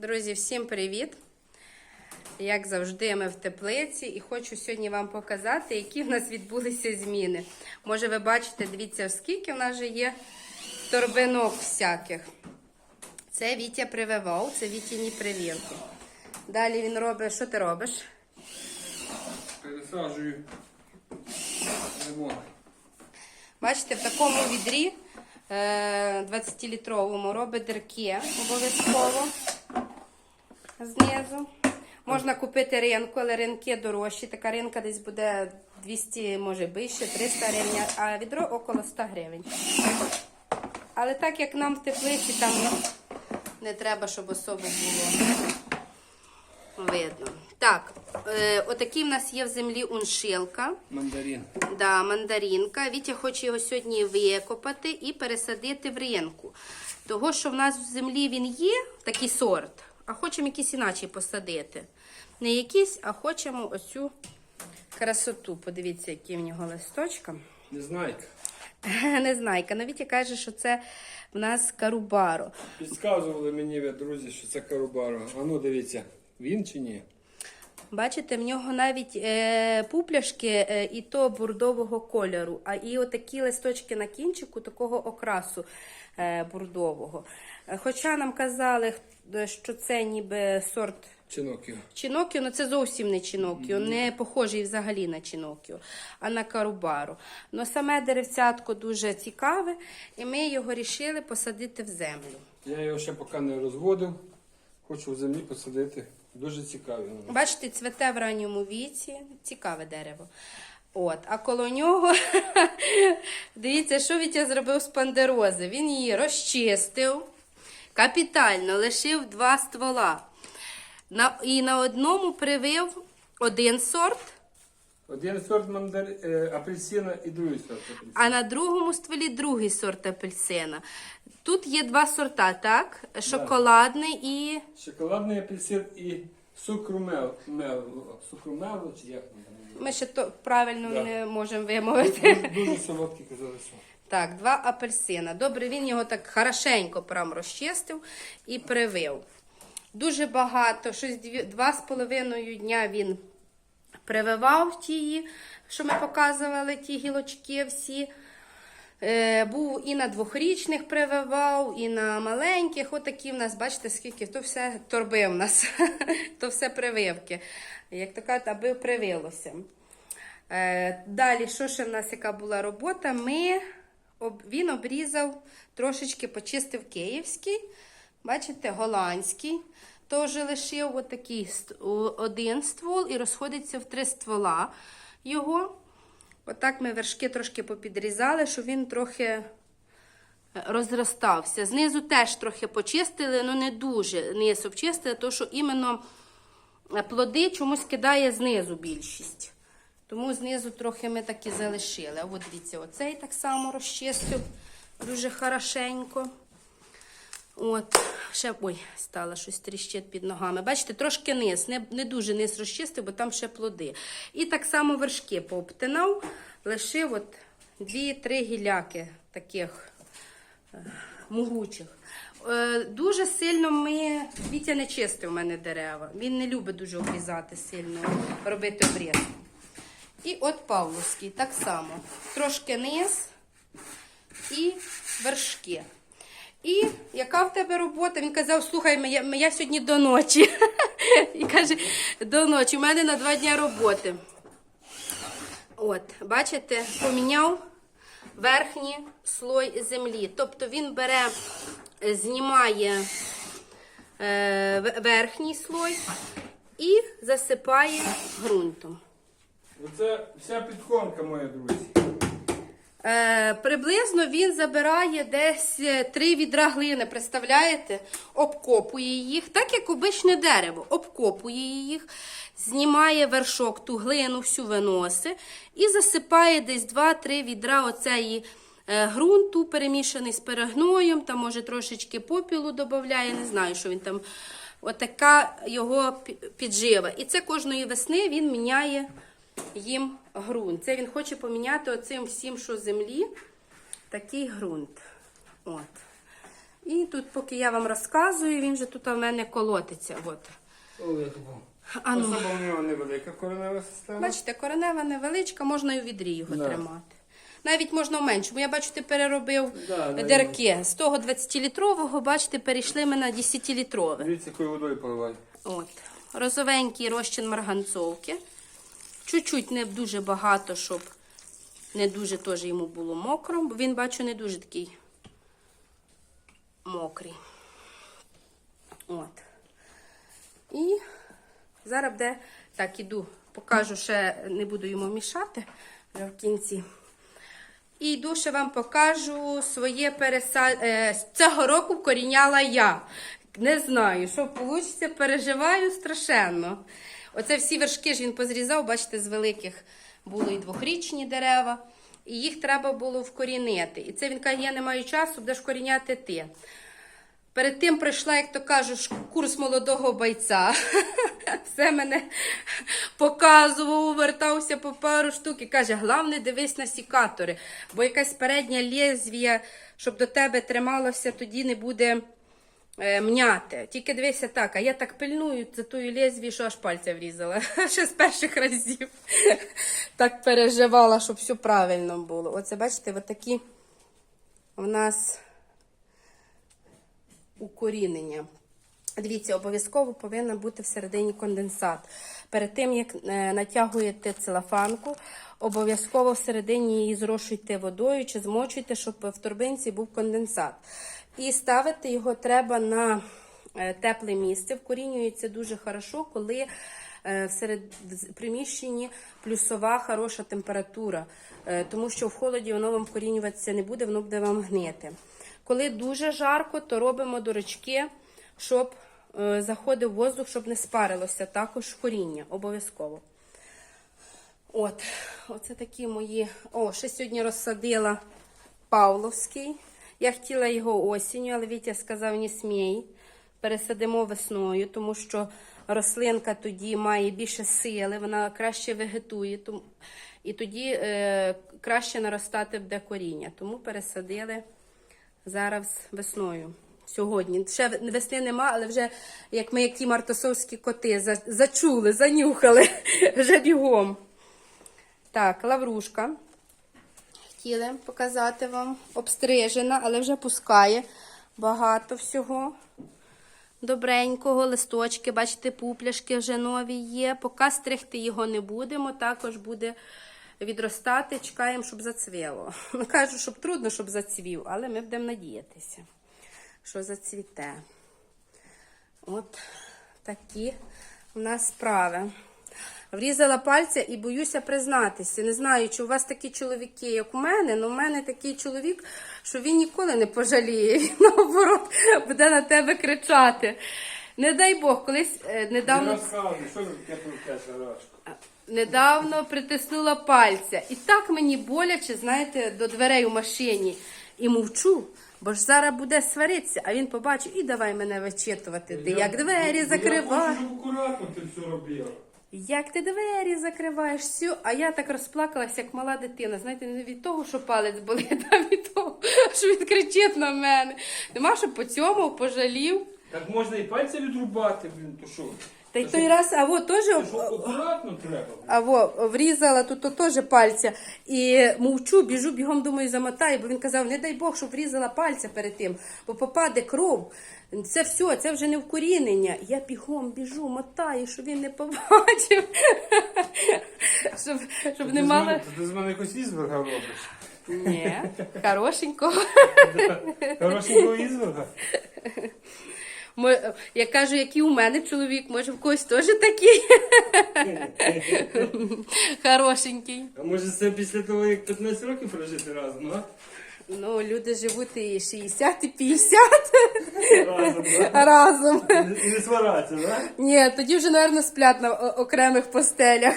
Друзі, всім привіт! Як завжди, ми в теплиці і хочу сьогодні вам показати, які в нас відбулися зміни. Може, ви бачите, дивіться, скільки в нас вже є торбинок всяких. Це Вітя прививав, це Вітіні прививки. Далі він робить, що ти робиш? Пересаджую лимон. Бачите, в такому відрі е, 20-літровому робить дирки обов'язково знизу. Можна купити ринку, але ринки дорожчі. Така ринка десь буде 200, може більше, 300 гривень, а відро около 100 гривень. Але так як нам в теплиці там не треба, щоб особо було видно. Так, е, отакий в нас є в землі уншилка. Мандарин. Да, мандаринка. Вітя хоче його сьогодні викопати і пересадити в ринку. Того, що в нас в землі він є, такий сорт, а хочемо якийсь іначе посадити. Не якийсь, а хочемо оцю красоту. Подивіться, які в нього листочка. Незнайка. Незнайка. Ну, Вітя каже, що це в нас карубаро. Підказували мені ви, друзі, що це карубаро. А ну дивіться, він чи ні? Бачите, в нього навіть е, пупляшки е, і то бурдового кольору, а і отакі листочки на кінчику такого окрасу е, бурдового. Е, Хоча нам казали, що це ніби сорт Чинокіо. Чинокіо, ну це зовсім не Чинокіо, не похожий взагалі на Чинокіо, а на Карубару. Ну саме деревцятко дуже цікаве, і ми його вирішили посадити в землю. Я його ще поки не розводив. Хочу в землі посадити. Дуже воно. Бачите, цвете в ранньому віці, цікаве дерево. От, а коло нього, дивіться, що Вітя зробив з пандерози. Він її розчистив, капітально лишив два ствола. На, і на одному привив один сорт, Один сорт мандар... е, апельсина і другий сорт апельсина. а на другому стволі другий сорт апельсина. Тут є два сорта, так? Шоколадний і Шоколадний апельсин і сукрумел. Мел... Сукрумело чи як ми ще то правильно Да. не можемо вимовити. Дуже, солодкий казали. Так, два апельсина. Добре, він його так хорошенько прям розчистив і привив. Дуже багато, щось два з половиною дня він прививав ті, що ми показували, ті гілочки всі. Е, був і на двохрічних прививав, і на маленьких. Отакі в нас, бачите, скільки, то все торби в нас, то все прививки. Як то кажуть, аби привилося. Е, далі, що ще в нас яка була робота? Ми, він обрізав, трошечки почистив київський, бачите, голландський. Теж лишив отакий один ствол і розходиться в три ствола його. Отак ми вершки трошки попідрізали, щоб він трохи е, розростався. Знизу теж трохи почистили, але не дуже низ обчистили, тому що іменно е, плоди чомусь кидає знизу більшість. Тому знизу трохи ми так і залишили. А от дивіться, оцей так само розчистив дуже хорошенько. От, ще ой, стало щось тріщить під ногами. Бачите, трошки низ, не, не дуже низ розчистив, бо там ще плоди. І так само вершки пообтинав, лишив от дві-три гіляки таких е, могучих. Е, дуже сильно ми. Вітя не чистив у мене дерева. Він не любить дуже обрізати сильно, робити обрізку. І от Павловський так само. Трошки низ і вершки. І яка в тебе робота? Він казав, слухай, я, я сьогодні до ночі. І каже, до ночі. У мене на два дні роботи. От, бачите, поміняв верхній слой землі. Тобто він бере, е, знімає е, верхній слой і засипає ґрунтом. Оце вся підкормка моя, друзі. Е, приблизно він забирає десь е, три відра глини, представляєте? Обкопує їх, так як обичне дерево, обкопує їх, знімає вершок, ту глину всю виносить і засипає десь 2-3 відра оцеї е, ґрунту, перемішаний з перегноєм, там може трошечки попілу додає, не знаю, що він там. Отака його піджива. І це кожної весни він міняє їм ґрунт. Це він хоче поміняти оцим всім, що землі, такий ґрунт. От. І тут, поки я вам розказую, він же тут у мене колотиться. От. Ой, як був. А ну. Особа в нього невелика коренева система. Бачите, коренева невеличка, можна і у відрі його Да. тримати. Навіть можна в меншому. Я бачу, ти переробив Да, да, дерки. З того 20-літрового, бачите, перейшли ми на 10-літрове. Дивіться, якою водою поливати. От. Розовенький розчин марганцовки. Чуть-чуть не дуже багато, щоб не дуже теж йому було мокро, бо він, бачу, не дуже такий мокрий. От. І зараз буде, так, іду, покажу, ще не буду йому мішати вже в кінці. І йду ще вам покажу своє пересадження. Цього року вкоріняла я. Не знаю, що вийде, переживаю страшенно. Оце всі вершки ж він позрізав, бачите, з великих було і двохрічні дерева, і їх треба було вкорінити. І це він каже, я не маю часу, будеш коріняти ти. Перед тим прийшла, як то кажуть, курс молодого бойця. Все мене показував, вертався по пару штук і каже, головне дивись на сікатори, бо якась передня лезвія, щоб до тебе трималося, тоді не буде мняти. Тільки дивися так, а я так пильную за тою лезвію, що аж пальця врізала. Ще з перших разів. Так переживала, щоб все правильно було. Оце, бачите, отакі у нас укорінення. Дивіться, обов'язково повинен бути всередині конденсат. Перед тим, як е, натягуєте целофанку, обов'язково всередині її зрошуйте водою чи змочуйте, щоб в торбинці був конденсат. І ставити його треба на е, тепле місце. Вкорінюється дуже хорошо, коли е, в приміщенні плюсова хороша температура, Е, тому що в холоді воно вам вкорінюватися не буде, воно буде вам гнити. Коли дуже жарко, то робимо дорочки, щоб заходив воздух, щоб не спарилося. Також коріння, обов'язково. От, оце такі мої. О, ще сьогодні розсадила Павловський. Я хотіла його осінню, але Вітя сказав, не смій. Пересадимо весною, тому що рослинка тоді має більше сили, вона краще вегетує. І тоді е, краще наростати буде коріння. Тому пересадили зараз весною. Сьогодні. Ще весни нема, але вже як ми, як ті мартосовські коти, за- зачули, занюхали вже бігом. Так, лаврушка. Хотіли показати вам. Обстрижена, але вже пускає багато всього. Добренького, листочки, бачите, пупляшки вже нові є. Поки стригти його не будемо, також буде відростати, чекаємо, щоб зацвіло. Ну, Кажу, щоб трудно, щоб зацвів, але ми будемо надіятися, що зацвіте. От такі в нас справи. Врізала пальця і боюся признатися. Не знаю, чи у вас такі чоловіки, як у мене, але у мене такий чоловік, що він ніколи не пожаліє. Він наоборот буде на тебе кричати. Не дай Бог, колись е, недавно. Недавно притиснула пальця. І так мені боляче, знаєте, до дверей у машині. І мовчу, бо ж зараз буде сваритися, а він побачив і давай мене вичитувати. Ти як двері закриваєш. Я хочу, щоб акуратно ти все робила. Як ти двері закриваєш всю, а я так розплакалася, як мала дитина. Знаєте, не від того, що палець болить, а від того, що він кричить на мене. Нема, що по цьому пожалів. Так можна і пальця відрубати, блін, то що? Та й той раз, а от теж акуратно треба. А во, врізала тут то теж пальця. І мовчу, біжу, бігом думаю, замотаю, бо він казав, не дай Бог, щоб врізала пальця перед тим, бо попаде кров. Це все, це вже не вкорінення. Я бігом біжу, мотаю, щоб він не побачив. щоб, щоб не мала. Ти з мене якось ізверга робиш. Ні, хорошенько. Хорошенького ізверга. Мо- Я кажу, який у мене чоловік, може в когось теж такий. Хорошенький. А може це після того, як 15 років прожити разом, а? Ну, люди живуть і 60, і 50 Разом, да? разом. І не свараться, да? Ні, тоді вже, мабуть, сплять на о- окремих постелях.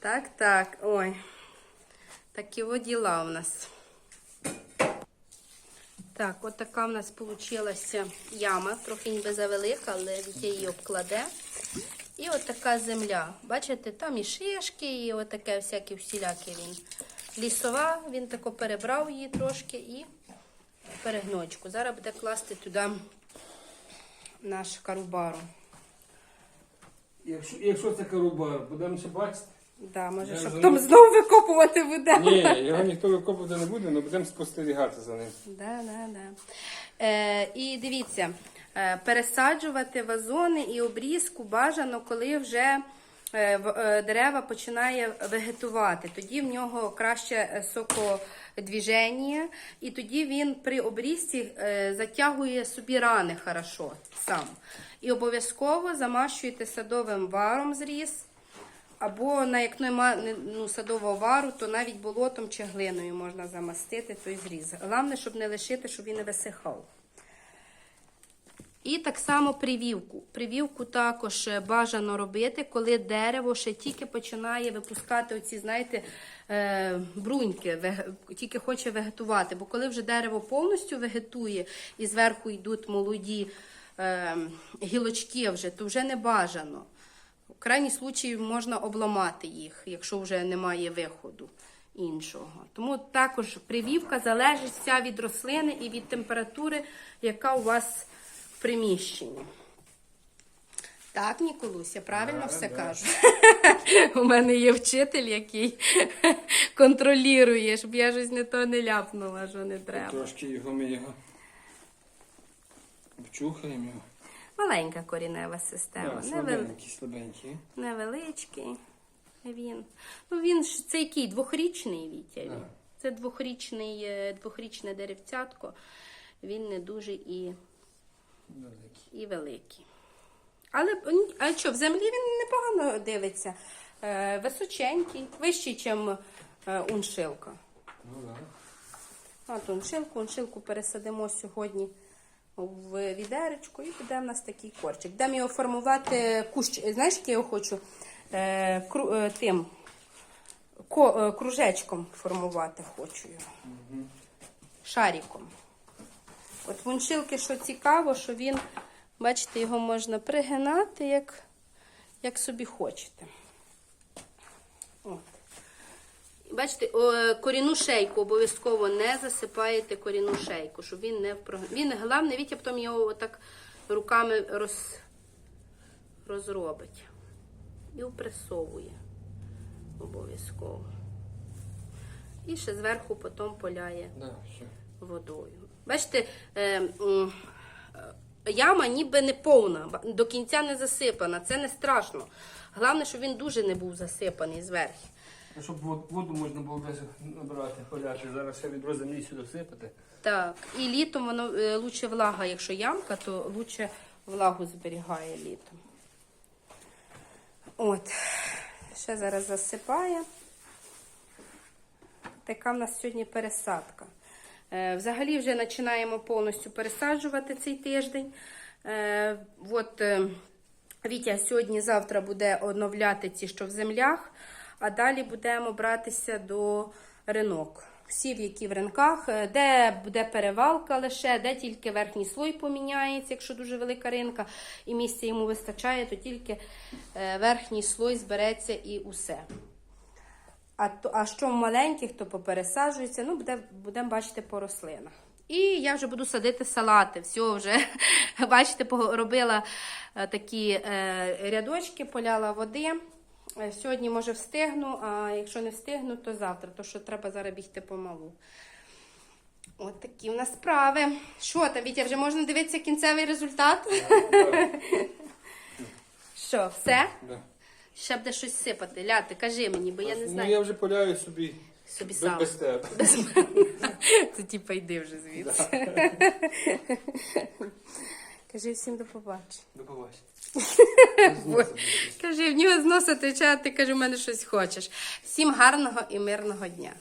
Так, так, ой. Такі от діла у нас. Так, от така в нас вийшла яма, трохи ніби завелика, але Вітя її обкладе. І от така земля. Бачите, там і шишки, і отаке всякі всілякі він лісова, він тако перебрав її трошки і перегночку. Зараз буде класти туди наш карубару. Якщо, якщо це карубар, будемо ще бачити. Да, може, Я щоб за потім знову викопувати буде. Ні, його ніхто викопувати не буде, але будемо спостерігати за ним. Да, да, да. Е, і дивіться, е, пересаджувати вазони і обрізку бажано, коли вже е, в- е, дерева починає вегетувати. Тоді в нього краще е, сокодвіження, і тоді він при обрізці е, затягує собі рани хорошо сам. І обов'язково замащуєте садовим варом зріз. Або на як нема ну, садового вару, то навіть болотом чи глиною можна замастити той зріз. Головне, щоб не лишити, щоб він не висихав. І так само привівку. Привівку також е, бажано робити, коли дерево ще тільки починає випускати оці, знаєте, е, бруньки, тільки хоче вегетувати. Бо коли вже дерево повністю вегетує і зверху йдуть молоді е, гілочки, вже, то вже не бажано. В крайній случаї можна обламати їх, якщо вже немає виходу іншого. Тому також привівка залежить вся від рослини і від температури, яка у вас в приміщенні. Так, Ніколусь, я правильно Да, все да. кажу. У мене є вчитель, який контролює, щоб я щось не то не ляпнула, що не треба. Трошки його ми його вчухаємо його. Маленька корінева система. Невел- слабенький, слабенький. Невеличкий він. Ну він ж це який двохрічний Вітя. Ага. Це двохрічний, е, двохрічне деревцятко. Він не дуже і, Великий. і великий. Але а що, в землі він непогано дивиться. Е, височенький, вищий, ніж е, уншилка. Ну так. От уншилку, уншилку пересадимо сьогодні в відеречко і буде в нас такий корчик. Дам його формувати кущ. Знаєш, який я його хочу? Е, кру, е, тим ко, е, кружечком формувати хочу його. Шариком. От в уншилки, що цікаво, що він, бачите, його можна пригинати, як, як собі хочете. От. Бачите, корінну шейку обов'язково не засипаєте корінну шейку, щоб він не впро... Він головне, Вітя потім його отак руками роз... розробить. І впресовує обов'язково. І ще зверху потім поляє Да, водою. Бачите, е, е, яма ніби не повна, до кінця не засипана. Це не страшно. Головне, щоб він дуже не був засипаний зверху. Щоб воду можна було десь набрати, поляти. Зараз ще відро землі сюди сипати. Так, і літом воно е, лучше влага, якщо ямка, то лучше влагу зберігає літом. От, ще зараз засипає. Така в нас сьогодні пересадка. Е, взагалі вже починаємо повністю пересаджувати цей тиждень. Е, от е, Вітя сьогодні-завтра буде оновляти ці, що в землях, а далі будемо братися до ринок. Всі, в які в ринках, е, де буде перевалка лише, де тільки верхній слой поміняється, якщо дуже велика ринка, і місця йому вистачає, то тільки е, верхній слой збереться і усе. А, то, а що в маленьких, то попересаджується, ну, буде, будемо бачити по рослинах. І я вже буду садити салати. Все вже, бачите, робила такі е, рядочки, поляла води. Е, Сьогодні, може, встигну, а якщо не встигну, то завтра, то що треба зараз бігти помалу. От такі в нас справи. Що там, Вітя, вже можна дивитися кінцевий результат? Що, все? Ще буде щось сипати. Ляти, кажи мені, бо я не Ну знаю. я вже поляю собі Собі сам. без тебе. Це типа йди вже звідси. Кажи всім до побачення. До побачення. Кажи, в нього з носа тече, а ти каже, в мене щось хочеш. Всім гарного і мирного дня.